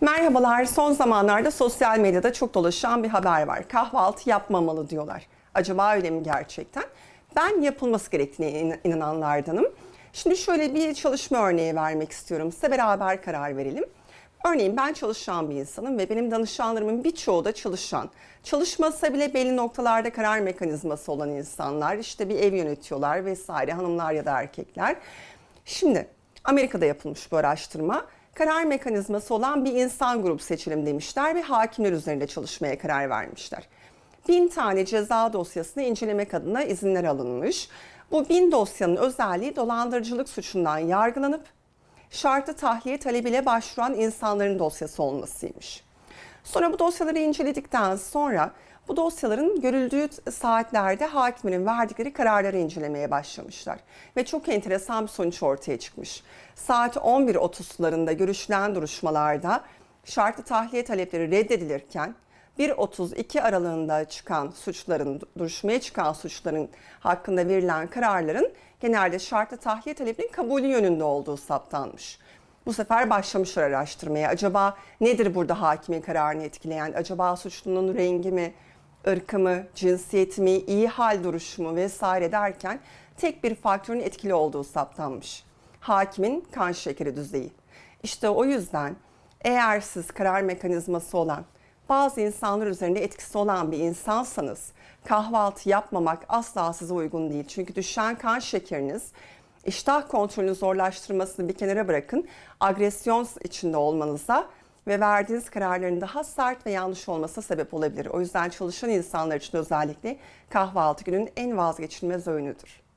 Merhabalar. Son zamanlarda sosyal medyada çok dolaşan bir haber var. Kahvaltı yapmamalı diyorlar. Acaba öyle mi gerçekten? Ben yapılması gerektiğine in- inananlardanım. Şimdi şöyle bir çalışma örneği vermek istiyorum. Size beraber karar verelim. Örneğin ben çalışan bir insanım ve benim danışanlarımın birçoğu da çalışan. Çalışmasa bile belli noktalarda karar mekanizması olan insanlar. işte bir ev yönetiyorlar vesaire hanımlar ya da erkekler. Şimdi Amerika'da yapılmış bu araştırma. Karar mekanizması olan bir insan grubu seçelim demişler ve hakimler üzerinde çalışmaya karar vermişler. Bin tane ceza dosyasını incelemek adına izinler alınmış. Bu bin dosyanın özelliği dolandırıcılık suçundan yargılanıp şartlı tahliye talebiyle başvuran insanların dosyası olmasıymış. Sonra bu dosyaları inceledikten sonra bu dosyaların görüldüğü saatlerde hakimlerin verdikleri kararları incelemeye başlamışlar. Ve çok enteresan bir sonuç ortaya çıkmış. Saat 11.30'larında görüşülen duruşmalarda şartlı tahliye talepleri reddedilirken 1.32 aralığında çıkan suçların, duruşmaya çıkan suçların hakkında verilen kararların genelde şartlı tahliye talebinin kabulü yönünde olduğu saptanmış. Bu sefer başlamışlar araştırmaya. Acaba nedir burada hakimin kararını etkileyen? Acaba suçlunun rengi mi, ırkı mı, cinsiyeti mi, iyi hal duruşu mu vesaire derken tek bir faktörün etkili olduğu saptanmış. Hakimin kan şekeri düzeyi. İşte o yüzden eğer siz karar mekanizması olan bazı insanlar üzerinde etkisi olan bir insansanız kahvaltı yapmamak asla size uygun değil. Çünkü düşen kan şekeriniz iştah kontrolünü zorlaştırmasını bir kenara bırakın. Agresyon içinde olmanıza ve verdiğiniz kararların daha sert ve yanlış olmasına sebep olabilir. O yüzden çalışan insanlar için özellikle kahvaltı günün en vazgeçilmez öğünüdür.